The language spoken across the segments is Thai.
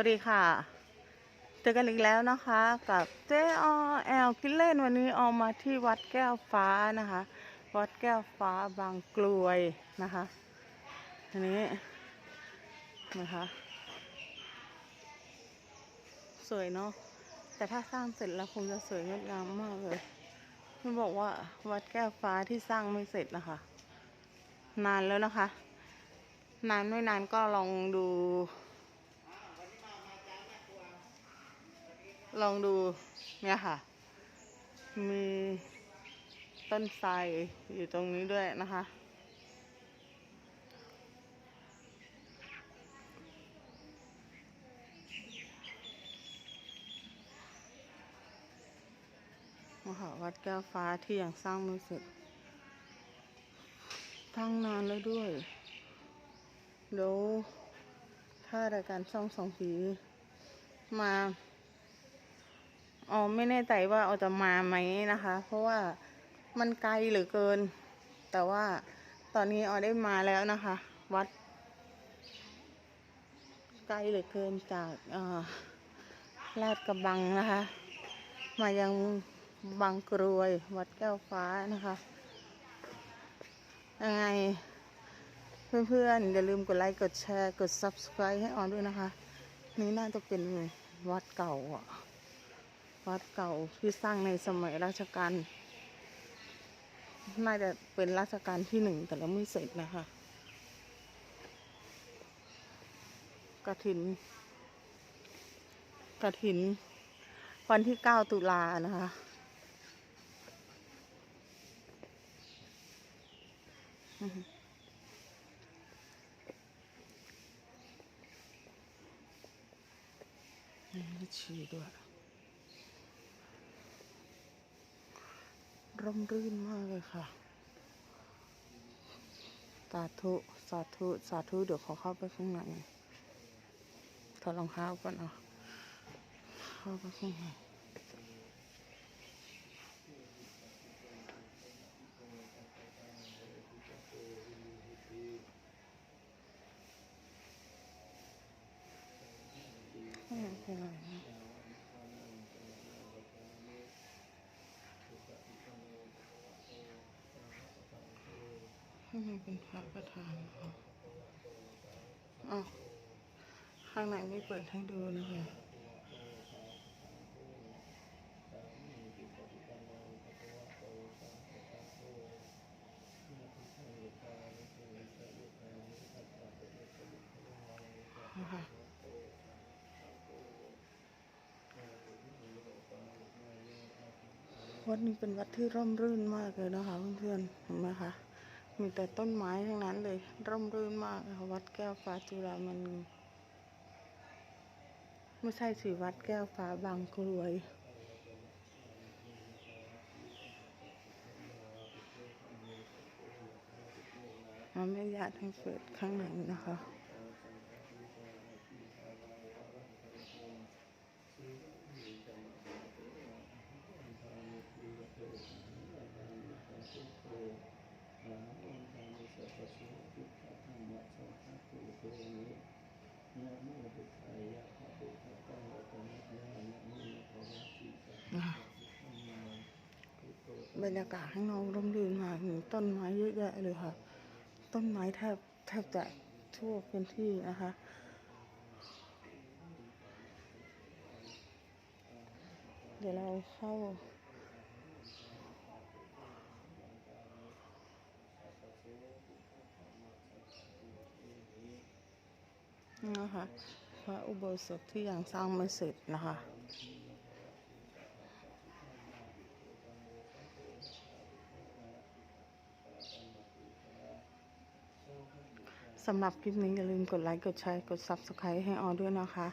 วัสดีค่ะ เจอกันอีกแล้วนะคะกับเจอแอลกินเล่นวันนี้ออกมาที่วัดแก้วฟ้านะคะ วัดแก้วฟ้าบางกลวยนะคะอันนี้นะคะ สวยเนาะแต่ถ้าสร้างเสร็จแล้วคงจะสวยงดงามมากเลยมันบอกว่าวัดแก้วฟ้าที่สร้างไม่เสร็จนะคะ นานแล้วนะคะ นานไม่นานก็ลองดู ลองดูเนี่ยค่ะ มีต้นไทรอยู่ตรงนี้ด้วยนะคะ มหาวัดแก้วฟ้าที่ยังสร้างไม่เสร็จตั้งนานแล้วด้วยเดี๋ยวถ้ารายการช่องสองผีมา อ๋อไม่แน่ใจว่าเอาจะมาไหมนะคะ เพราะว่ามันไกลเหลือเกิน แต่ว่าตอนนี้ออได้มาแล้วนะคะ วัด ไกลเหลือเกินจากลาดกระบังนะคะ มายังบางกรวย วัดแก้วฟ้านะคะยังไงเพื่อนๆอย่าลืมกดไลค์กดแชร์กด subscribe ให้ออนด้วยนะคะ นี่น่าจะเป็นวัดเก่าอะ วัดเก่าที่สร้างในสมัยรัชกาลน่าจะเป็นรัชกาลที่หนึ่งแต่ยังไม่เสร็จนะคะกระถินกระถิน วันที่เก้าตุลานะคะอือฮึมีชีด้วย ร่มรื่นมากเลยค่ะ สาธุ สาธุ สาธุ เดี๋ยวขอเข้าไปข้างในถอดรองเท้าก่อนเนาะเข้าไปข้างในข้างในเป็นอะไรนะ ข้างในเป็นพระประธานค่ะอ้าวข้างในไม่เปิดให้ดูนะคะนะคะวัดนี้เป็นวัดที่ร่มรื่นมากเลยนะคะเพื่อนๆเห็นไหมคะ มีแต่ต้นไม้ทั้งนั้นเลย ร่มรื่นมากนะคะวัดแก้วฟ้าจุฬามณีไม่ใช่สิวัดแก้วฟ้าบางกรวยมันไม่ยากให้เปิดข้างในนะคะ บรรยากาศข้างนอกร่มรื่นมากมีต้นไม้เยอะแยะเลยค่ะ ต้นไม้แทบแทบจะทั่วพื้นที่นะคะเดี๋ยวเราเข้า นะคะพระอุโบสถที่ยังสร้างไม่เสร็จนะคะ สำหรับคลิปนี้อย่าลืมกดไลค์กดแชร์กด Subscribe ให้ออด้วยนะคะ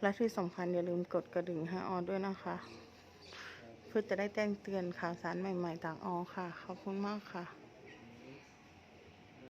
และที่สำคัญอย่าลืมกดกระดิ่งให้ออด้วยนะคะ เพื่อจะได้แจ้งเตือนข่าวสารใหม่ ๆต่างออค่ะ ขอบคุณมากค่ะ